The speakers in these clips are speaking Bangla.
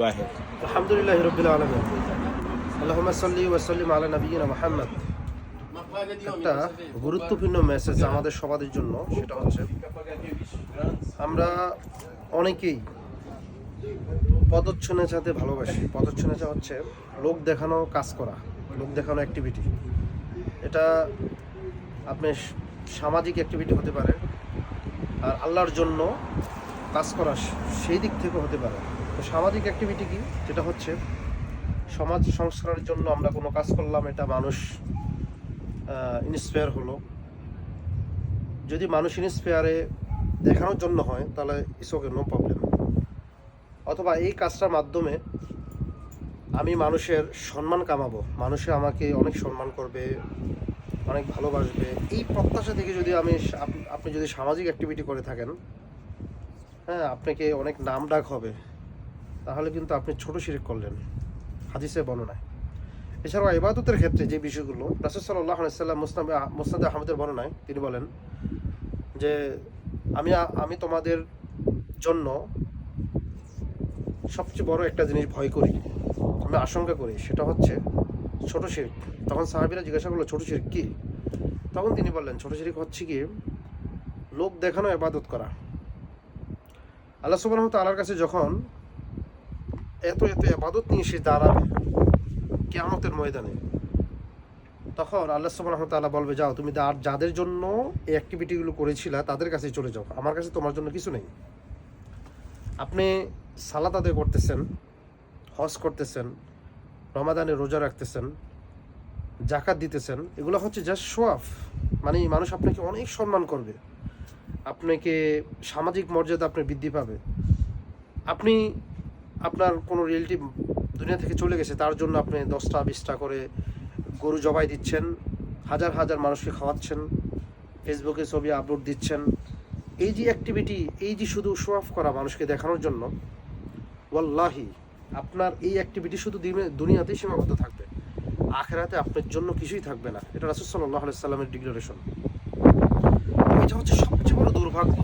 Go ahead. আলহামদুলিল্লাহ রবিল আলমিন। আল্লাহুম্মা সাল্লি ওয়া সাল্লিম আলা নবিয়িনা মুহাম্মদ। একটা গুরুত্বপূর্ণ মেসেজ আমাদের সবাদের জন্য, সেটা হচ্ছে, আমরা অনেকেই পদচ্ছনে চাতে ভালোবাসি। পদচ্ছনে হচ্ছে লোক দেখানো, কাজ করা, লোক দেখানো অ্যাক্টিভিটি এটা আপনি সামাজিক অ্যাক্টিভিটি হতে পারে, আর আল্লাহর জন্য কাজ করা সেই দিক থেকে হতে পারে। তো সামাজিক অ্যাক্টিভিটি কি? যেটা হচ্ছে, সমাজ সংস্কারের জন্য আমরা কোনো কাজ করলাম, এটা মানুষ ইন্সপায়ার হলো। যদি মানুষ ইন্সপায়ারে দেখানোর জন্য হয়, তাহলে ইটস নো প্রবলেম অথবা এই কাজটার মাধ্যমে আমি মানুষের সম্মান কামাবো। মানুষে আমাকে অনেক সম্মান করবে, অনেক ভালোবাসবে। এই প্রত্যাশা থেকে যদি আমি আপনি যদি সামাজিক অ্যাক্টিভিটি করে থাকেন হ্যাঁ আপনাকে অনেক নাম ডাক হবে। তাহলে কিন্তু আপনি ছোট শিরিক করলেন হাদিসে বর্ণনায়। এছাড়াও ইবাদতের ক্ষেত্রে যে বিষয়গুলো রাসুল সাল্লাহ সাল্লাম মুসনাদ মুসনাদ আহমদের বর্ণনায় তিনি বলেন যে আমি আমি তোমাদের জন্য সবচেয়ে বড় একটা জিনিস ভয় করি, আমি আশঙ্কা করি, সেটা হচ্ছে ছোট শিরিক। তখন সাহাবিরা জিজ্ঞাসা করল, ছোট শিরিক কি? তখন তিনি বললেন, ছোট শিরিক হচ্ছে কি? লোক দেখানো ইবাদত করা। আল্লাহ সুবাহ তালার কাছে যখন এত এত আবাদত নিয়ে সে দাঁড়াবে কেয়ামতের ময়দানে। তখন আল্লাহ সুবাহ তাআলা বলবে, যাও, তুমি আর যাদের জন্য এই অ্যাক্টিভিটিগুলো করেছিলা, তাদের কাছে চলে যাও। আমার কাছে তোমার জন্য কিছু নেই। আপনি সালাত আদায় করতেছেন, হজ করতেছেন, রমাদানে রোজা রাখতেছেন জাকাত দিতেছেন, এগুলো হচ্ছে জাস্ট অফ মানে মানুষ আপনাকে অনেক সম্মান করবে। আপনাকে সামাজিক মর্যাদা আপনার বৃদ্ধি পাবে। আপনি আপনার কোনো রিলেটিভ দুনিয়া থেকে চলে গেছে, তার জন্য আপনি দশটা, বিশটা করে গরু জবাই দিচ্ছেন, হাজার হাজার মানুষকে খাওয়াচ্ছেন, ফেসবুকে ছবি আপলোড দিচ্ছেন। এই যে অ্যাক্টিভিটি এই যে শুধু শো অফ করা মানুষকে দেখানোর জন্য, ওয়াল্লাহি, আপনার এই অ্যাক্টিভিটি শুধু দুনিয়াতেই সীমাবদ্ধ থাকবে। আখেরাতে আপনার জন্য কিছুই থাকবে না। এটা রাসুল সাল্লাহ সাল্লামের ডিক্লারেশন এটা হচ্ছে সবচেয়ে বড় দুর্ভাগ্য।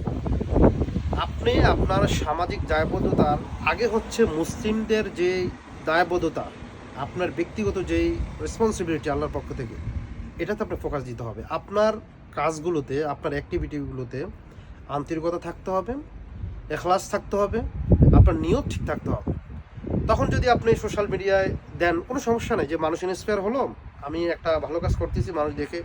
আপনি আপনার সামাজিক দায়বদ্ধতার আগে হচ্ছে মুসলিমদের যে দায়বদ্ধতা, আপনার ব্যক্তিগত যেই রেসপন্সিবিলিটি আল্লাহর পক্ষ থেকে, এটাতে আপনার ফোকাস দিতে হবে। আপনার কাজগুলোতে, আপনার অ্যাক্টিভিটিগুলোতে আন্তরিকতা থাকতে হবে, এখলাস থাকতে হবে, আপনার নিয়ত ঠিক থাকতে হবে। তখন যদি আপনি সোশ্যাল মিডিয়ায় দেন, কোনো সমস্যা নেই যে মানুষ ইন্সপায়ার হলো, আমি একটা ভালো কাজ করতেছি, মানুষ দেখে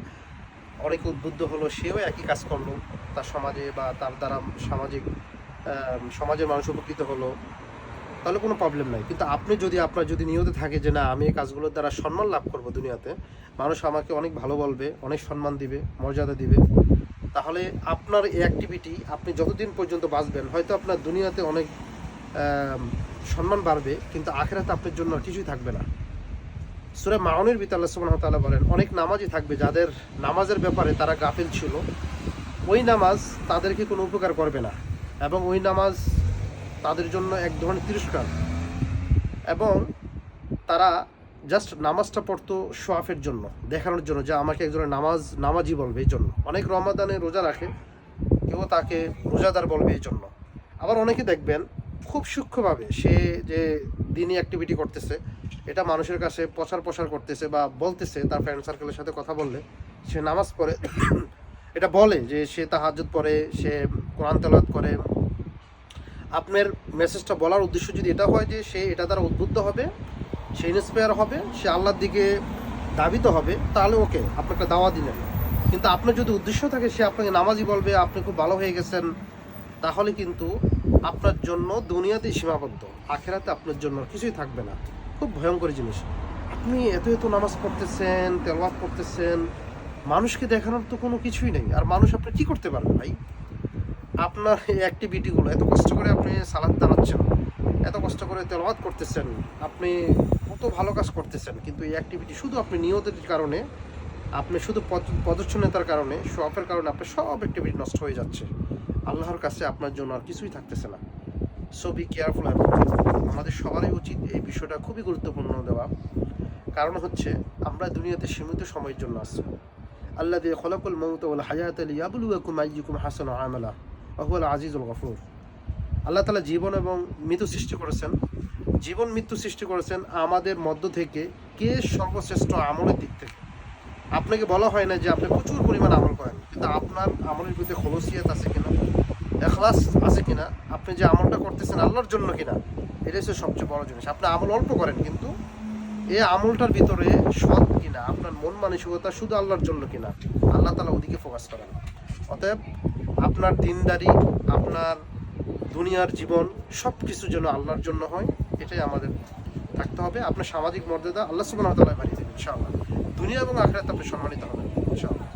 অনেক উদ্বুদ্ধ হলো, সেও একই কাজ করল। তার সমাজে বা তার দ্বারা সামাজিক সমাজের মানুষ উপকৃত হলো। তাহলে কোনো প্রবলেম নাই। কিন্তু আপনি যদি, আপনার যদি নিয়ত থাকে যে, না, আমি এই কাজগুলোর দ্বারা সম্মান লাভ করব দুনিয়াতে, মানুষ আমাকে অনেক ভালো বলবে, অনেক সম্মান দিবে, মর্যাদা দিবে। তাহলে আপনার এই অ্যাক্টিভিটি আপনি যতদিন পর্যন্ত বাঁচবেন, হয়তো আপনার দুনিয়াতে অনেক সম্মান বাড়বে, কিন্তু আখেরাতে আপনার জন্য কিছুই থাকবে না। সুরে মাউনের ভিতরে আল্লাহ ওয়া বলেন, অনেক নামাজই থাকবে যাদের নামাজের ব্যাপারে তারা গাফিল ছিল। ওই নামাজ তাদেরকে কোনো উপকার করবে না এবং ওই নামাজ তাদের জন্য এক ধরনের তিরস্কার। এবং তারা জাস্ট নামাজটা পড়তো শোয়াফের জন্য, দেখানোর জন্য যে আমাকে একজনের নামাজ নামাজি বলবে এই জন্য। অনেক রমাদানে রোজা রাখে, কেউ তাকে রোজাদার বলবে এই জন্য। আবার অনেকে দেখবেন খুব সূক্ষ্মভাবে সে যে দিনই অ্যাক্টিভিটি করতেছে, এটা মানুষের কাছে প্রচার প্রসার করতেছে বা বলতেছে, তার ফ্রেন্ড সার্কেলের সাথে কথা বললে, সে নামাজ পড়ে, এটা বলে যে সে তাহাজ্জুদ পড়ে, সে কোরআন তেলাওয়াত করে। আপনার মেসেজটা বলার উদ্দেশ্য যদি এটা হয় যে সে এটা দ্বারা উদ্বুদ্ধ হবে, সে ইন্সপায়ার হবে, সে আল্লাহর দিকে দাবিত হবে, তাহলে ওকে আপনাকে দাওয়া দিলেন। কিন্তু আপনার যদি উদ্দেশ্য থাকে, সে আপনাকে নামাজি বলবে, আপনি খুব ভালো হয়ে গেছেন, তাহলে কিন্তু আপনার জন্য দুনিয়াতেই সীমাবদ্ধ। আখেরাতে আপনার জন্য কিছুই থাকবে না। খুব ভয়ঙ্কর জিনিস। আপনি এত এত নামাজ পড়তেছেন, তেলওয়াত পড়তেছেন মানুষকে দেখানোর তো কোনো কিছুই নেই। আর মানুষ আপনি কি করতে পারবে ভাই? আপনার এই অ্যাক্টিভিটিগুলো এত কষ্ট করে আপনি সালাদ দাঁড়াচ্ছেন, এত কষ্ট করে তেলওয়াত করতেছেন, আপনি কত ভালো কাজ করতেছেন, কিন্তু এই অ্যাক্টিভিটি শুধু আপনি নিয়তের কারণে, আপনি শুধু পদ- পদচ্ছন্নতার কারণে শপের কারণে আপনার সব অ্যাক্টিভিটি নষ্ট হয়ে যাচ্ছে। আল্লাহর কাছে আপনার জন্য আর কিছুই থাকতেছে না। সো বি কেয়ারফুল আমাদের সবারই উচিত এই বিষয়টা খুবই গুরুত্বপূর্ণ দেওয়া। কারণ হচ্ছে, আমরা দুনিয়াতে সীমিত সময়ের জন্য আসছি আল্লাহ দিয়ে খলাকুল মৌত ওল হায়াত আলী আবুলুকুম আইকুম হাসান আমালা আহুয়াল আজিজুল গফুর। আল্লাহ তালা জীবন এবং মৃত্যু সৃষ্টি করেছেন। জীবন, মৃত্যু সৃষ্টি করেছেন আমাদের মধ্য থেকে কে সর্বশ্রেষ্ঠ আমলের দিক থেকে? আপনাকে বলা হয় না যে আপনি প্রচুর পরিমাণ আমল করেন, কিন্তু আপনার আমলের প্রতি কিনা এখলাস আছে কিনা, আপনি যে আমলটা করতেছেন আল্লাহর জন্য কিনা, এটা হচ্ছে সবচেয়ে বড় জিনিস। আপনি আমল অল্প করেন, কিন্তু এই আমলটার ভিতরে সৎ কিনা, আপনার মন মানসিকতা শুধু আল্লাহর জন্য কিনা, আল্লাহ তালা ওদিকে ফোকাস করেন। অতএব আপনার দিনদারি, আপনার দুনিয়ার জীবন সব কিছু যেন আল্লাহর জন্য হয়, এটাই আমাদের থাকতে হবে। আপনার সামাজিক মর্যাদা আল্লাহ সুবাহ তালা বাড়িয়ে দেবেন, ইনশাআল্লাহ। দুনিয়া এবং আখরাতে আপনি সম্মানিত হবেন, ইনশাআল্লাহ।